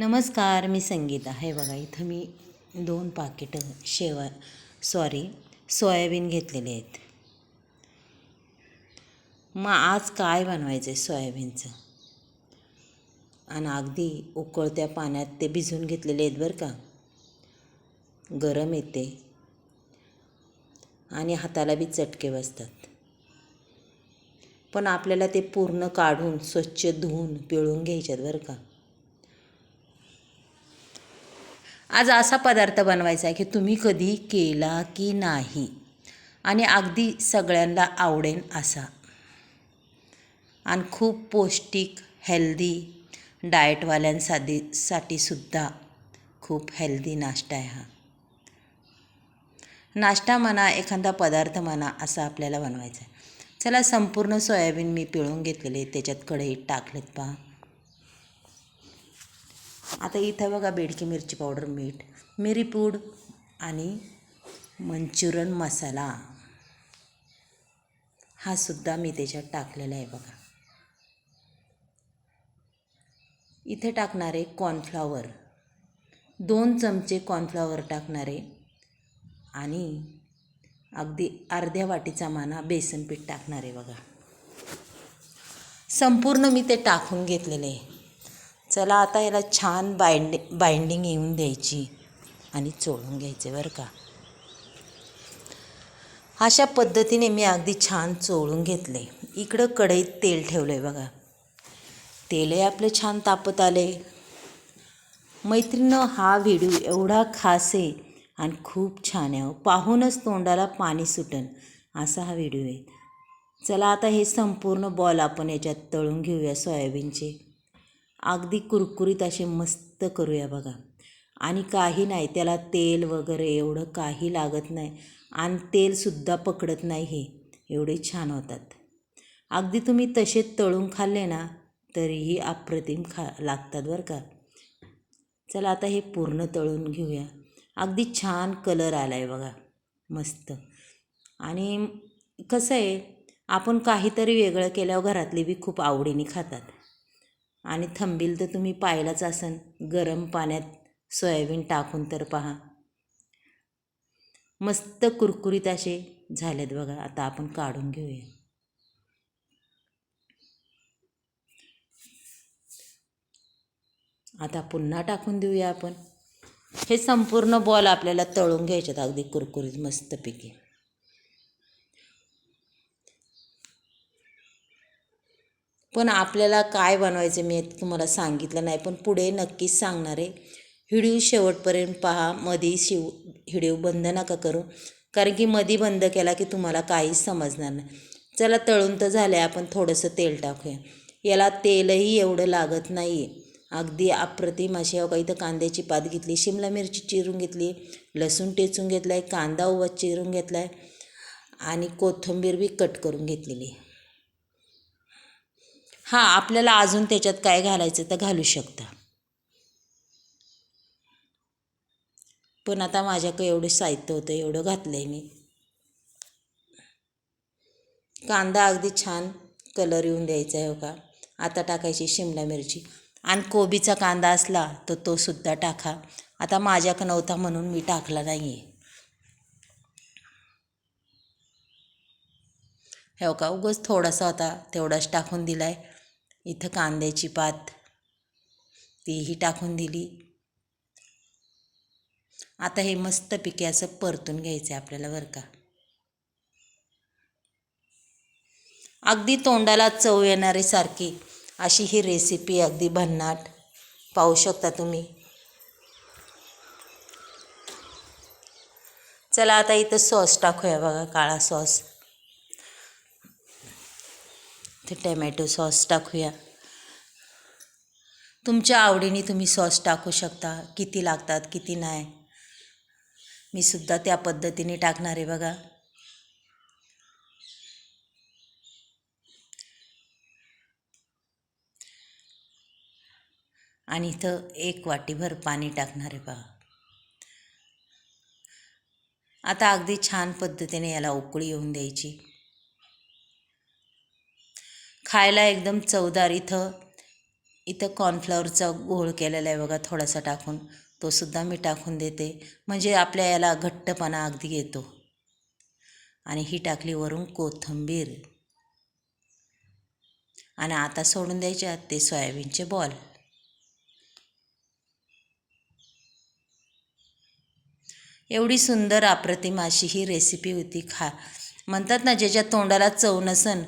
नमस्कार मी संगीता. हे बघा इथं मी दोन पाकिटं शेवा सॉरी सोयाबीन घेतलेले आहेत. मग आज काय बनवायचं आहे सोयाबीनचं? आणि अगदी उकळत्या पाण्यात ते भिजवून घेतलेले आहेत बरं का. गरम येते. आणि हाताला बी चटके बसतात. पण आपल्याला ते पूर्ण काढून स्वच्छ धुवून पिळून घ्यायच्यात बरं का. आज असा पदार्थ बनवायचा आहे की तुम्ही कधी केला की नाही. आणि अगदी सगळ्यांना आवडेल असा. आणि खूप पौष्टिक हेल्दी डाएटवाल्यांसाठी साठी सुद्धा खूप हेल्दी नाश्ता आहे हा. नाश्ता म्हणा एखादा पदार्थ म्हणा असा आपल्याला बनवायचा आहे. चला संपूर्ण सोयाबीन मी पिळून घेतलेले त्याच्यात कढईत टाकलेत पहा. आता इथं बघा बेडकी मिरची पावडर मीठ मिरी पूड आणि मंचुरन मसाला. हा सुद्धा मी त्याच्यात टाकलेला आहे बघा. इथे टाकणारे कॉर्नफ्लॉवर दोन चमचे कॉर्नफ्लॉवर टाकणारे आणि अगदी अर्ध्या वाटीचा माना बेसन पीठ टाकणार आहे बघा. संपूर्ण मी ते टाकून घेतलेले आहे. चला आता याला छान बाइंडि बाइंडिंग येऊन द्यायची आणि चोळून घ्यायचे बरं का. अशा पद्धतीने मी अगदी छान चोळून घेतले. इकडं कढईत तेल ठेवलं आहे बघा. तेलही आपलं छान तापत आले. मैत्रिणं हा व्हिडिओ एवढा खास आहे आणि खूप छान आहे हो. पाहूनच तोंडाला पाणी सुटन. असा हा व्हिडिओ आहे. चला आता हे संपूर्ण बॉल आपण याच्यात तळून घेऊया सोयाबीनचे. अगदी कुरकुरीत असे मस्त करूया बघा. आणि काही नाही त्याला तेल वगैरे एवढं काही लागत नाही आणि तेलसुद्धा पकडत नाही हे. एवढे छान होतात. अगदी तुम्ही तसे तळून खाल्ले ना तरीही अप्रतिम खा लागतात बरं का. चला आता हे पूर्ण तळून घेऊया. अगदी छान कलर आला आहे बघा मस्त. आणि कसं आहे आपण काहीतरी वेगळं केल्यावर घरातले बी खूप आवडीने खातात. आणि थंबील तर तुम्ही पाहिलाच असन. गरम पाण्यात सोयाबीन टाकून तर पहा. मस्त कुरकुरीत असे झालेत बघा. आता आपण काढून घेऊया. आता पुन्हा टाकून देऊया आपण. हे संपूर्ण बॉल आपल्याला तळून घ्यायच्यात अगदी कुरकुरीत मस्तपैकी. पण आपल्याला काय बनवायचं मी तुम्हाला सांगितलं नाही पण पुढे नक्कीच सांगणार. आहे व्हिडिओ शेवटपर्यंत पहा मध्ये शिव व्हिडिओ बंद नका करू कारण की मध्ये बंद केला की तुम्हाला काहीच समजणार नाही. चला तळून तर झालं आहे आपण थोडंसं तेल टाकूया. याला तेलही एवढं लागत नाही आहे अगदी अप्रतिम अशी काही तर कांद्याची पात घेतली शिमला मिरची चिरून घेतली लसूण टेचून घेतला आहे कांदा उभा चिरून घेतला आहे आणि कोथिंबीर बी कट करून घेतलेली हां आपल्याला अजून त्याच्यात काय घालायचं तर घालू शकता. पण आता माझ्याकडे एवढं साहित्य होतं एवढं घातलं आहे मी. कांदा अगदी छान कलर येऊन द्यायचा आहे हो का? आता टाकायची शिमला मिरची. आणि कोबीचा कांदा असला तर तो सुद्धा टाका. आता माझ्याक नव्हता म्हणून मी टाकला नाही आहे हो का? उगच थोडासा होता तेवढाच टाकून दिला आहे इथं कांद्याची पात. तीही टाकून दिली. आता हे मस्त पिके असं परतून घ्यायचं आहे आपल्याला बरं का. अगदी तोंडाला चव येणारी सारखी अशी ही रेसिपी अगदी भन्नाट पाहू शकता तुम्ही. चला आता इथं सॉस टाकूया बघा काळा सॉस ते टॅमॅटो सॉस टाकूया. तुमच्या आवडीने तुम्ही सॉस टाकू शकता. किती लागतात किती नाही. मी सुद्धा त्या पद्धतीने टाकणार आहे बघा. आणि इथं एक वाटीभर पाणी टाकणार आहे बघा. आता अगदी छान पद्धतीने याला उकळी येऊन द्यायची. खायला एकदम चवदार इथं इथं कॉर्नफ्लॉवरचा घोळ केलेला आहे बघा थोडासा टाकून. तो सुद्धा मी टाकून देते. म्हणजे आपल्या याला घट्टपणा अगदी येतो. आणि ही टाकली वरून कोथिंबीर. आणि आता सोडून द्यायच्या ते सोयाबीनचे बॉल. एवढी सुंदर अप्रतिम अशी ही रेसिपी होती खा. म्हणतात ना ज्याच्या तोंडाला चव नसन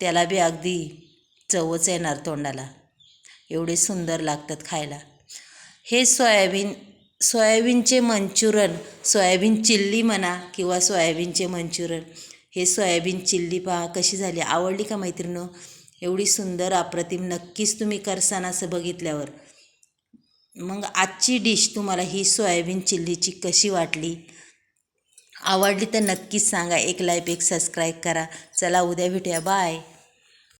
त्याला बी अगदी चवच येणार तोंडाला. एवढे सुंदर लागतात खायला. हे सोयाबीन सोयाबीनचे मंचुरन सोयाबीन चिल्ली म्हणा किंवा सोयाबीनचे मंचुरन हे सोयाबीन चिल्ली पहा कशी झाली आवडली का मैत्रिणो? एवढी सुंदर अप्रतिम नक्कीच तुम्ही करसान असं बघितल्यावर. मग आजची डिश तुम्हाला ही सोयाबीन चिल्लीची कशी वाटली? आवडली तर नक्कीच सांगा. एक लाईक एक सबस्क्राईब करा. चला उद्या भेटूया. बाय